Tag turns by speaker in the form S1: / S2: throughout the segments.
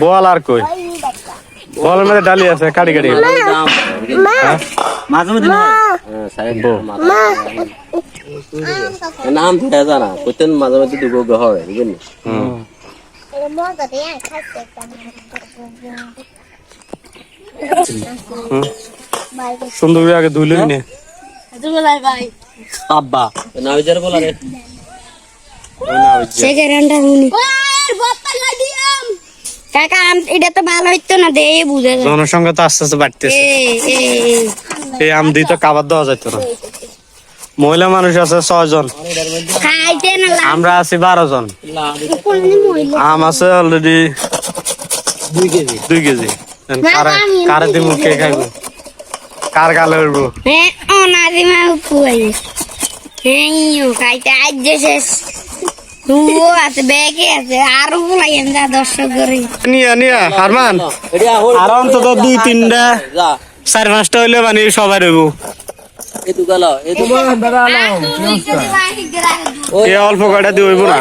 S1: বল আর কই? বলের মধ্যে ডালি আছে কাটি কাটি।
S2: মাঝে মধ্যে নাম ধরে জানা কইতেন মাঝে মধ্যে দুগো হয় বুঝলি?
S1: হুম। সুন্দর করে আগে ধুইলে নে
S2: আব্বা না বিচার বলা রে
S3: না
S1: জনসংখ্যা তো আস্তে আস্তে বাড়তেছে।
S3: এই,
S1: আম দিয়ে তো কাবার দেওয়া না। মহিলা মানুষ আছে ছয় জন
S3: খাইতে না লাগ-
S1: আমরা আছি বারো জন। আম আছে অলরেডি
S2: দুই কেজি।
S1: কারে দিব কে খাইব? কার গালে উঠবো?
S3: হ্যাঁ অনাদিমা কুয়াই হ্যাঁ খাইতে আজ শেষ। ও আছে ব্যাগে আছে আরও বলাই আমরা দর্শক করে।
S1: নিয়া নিয়া হারমান। আর অন্তত দুই তিনটা
S2: যা
S1: চার পাঁচটা হইলে মানে সবাই রইব। এ অল্প কয়টা দিয়ে হইব না?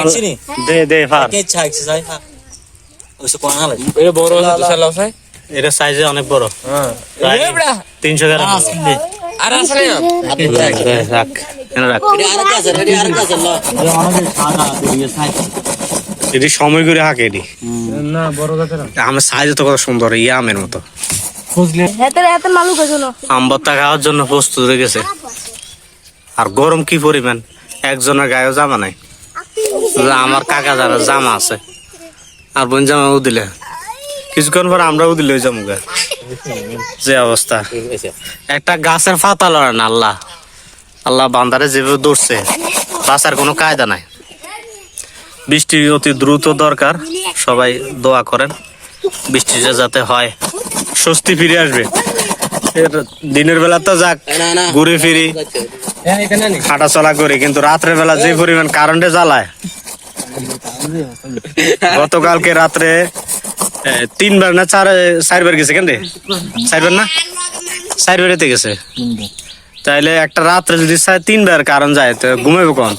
S1: হ্যাঁ। দে দে ফার।
S2: কে চাইছে যাই হ্যাঁ ওইসব কোন হালে
S4: এটা বড় আছে তো সালা আছে
S1: এটা সাইজে অনেক বড়।
S4: হ্যাঁ।
S1: প্রায়
S4: এ বড়া
S1: তিনশো গ্রাম।
S4: আর আসলে
S1: রাখ। রাখ।
S2: এটা অনেক সাদা দিয়ে সাইজ
S1: সময় করে হাঁকে এটি।
S4: না বড় জাতের
S1: আমের সাইজ তো কত সুন্দর ইয়ে আমের মতো।
S4: খুঁজলে
S1: খাওয়ার জন্য প্রস্তুত হয়ে গেছে। আর গরম কি পরিমাণ? একজনের গায়েও জামা নাই। আমার কাকা যারা জামা আছে। আর বোন জামাও দিলে। কিছুক্ষণ পর আমরাও দিলে ওই জামুগা যে অবস্থা। একটা গাছের পাতা লড়ে না, আল্লাহ। আল্লাহ বান্দারে যেভাবে দৌড়ছে বাঁচার কোনো কায়দা নাই। বৃষ্টি অতি দ্রুত দরকার, সবাই দোয়া করেন। বৃষ্টিটা যাতে হয়, স্বস্তি ফিরে আসবে। দিনের বেলা তো যাক, ঘুরে ফিরি। হাঁটা চলা করি, কিন্তু রাত্রে বেলা যে পরিমাণ কারেন্টে জ্বালায়, গতকালকে রাত্রে তিনবার না চার, চারবার গেছে কেন চারবার না? চারবারেতে গেছে। তাইলে একটা রাত্রে যদি তিনবার কারণ যায়, তো ঘুমাইবো কখন?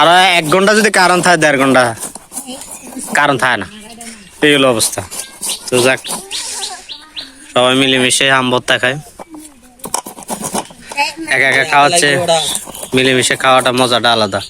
S1: আর এক ঘণ্টা যদি কারণ থাকে, দেড় ঘণ্টা কারণ থাকে না। এই হলো অবস্থা। তো যাক, সবাই মিলেমিশে আম ভর্তা খায় একা একা খাওয়াচ্ছে মিলেমিশে খাওয়াটা মজাটা আলাদা।